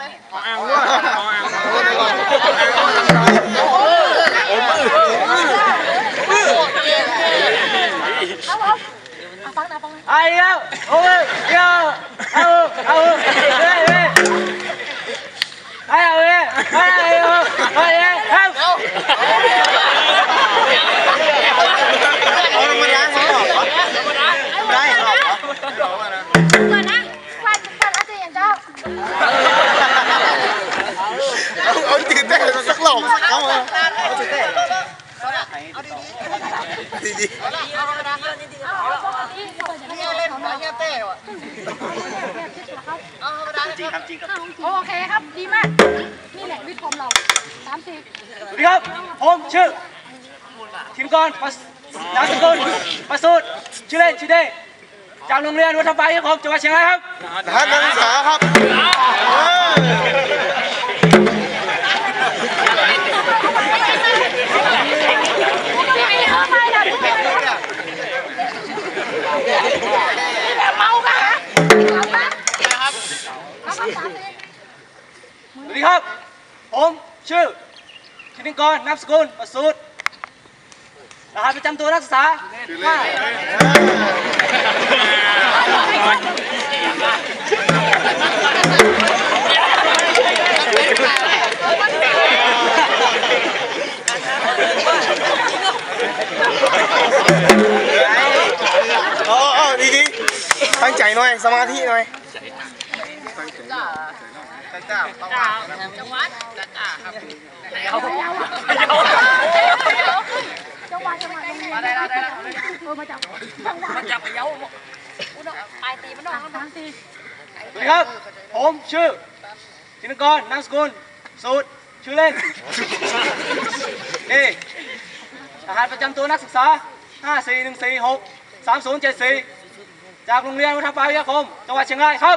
เอาอ่างด้วยเอาอ่างโอ้มือ หลอกสักเอาดีดีเอาปกติเปิดอย่างนี้เล่นอะไรเงี้ยเต้ว่ะจริงครับจริงครับโอเคครับดีมากนี่แหละวิทย์ผมเราสามสี่สวัสดีครับผมชื่อธินกรนามสกุลประสูตรชื่อเล่นชื่อเด้จากโรงเรียนวัฒนไฟครับจังหวัดเชียงรายครับท่านนักศึกษาครับ สวัสดีครับ ผมชื่อธินกรนามสกุลประสูตรรหัสประจำตัวนักศึกษาห้าโอ้โอ้ดีดีตั้งใจหน่อย สมาธิหน่อย เจ้าต้องว่าจังหวัดจังหวัดครับพะเยาพะเยาเยาเยาจังหวัดจังหวัดมาได้แล้วได้แล้วเออมาจากจังหวัมาจากพะเยาอุดมไปตีมันน้องทงตีสวัสดีครับผมชื่อธินกรนามสกุลสูตรชื่อเล่นนี่รหัสประจำตัวนักศึกษา 54146 3074 จากโรงเรียนวุฒิภาวิทยาคม จังหวัดเชียงรายครับ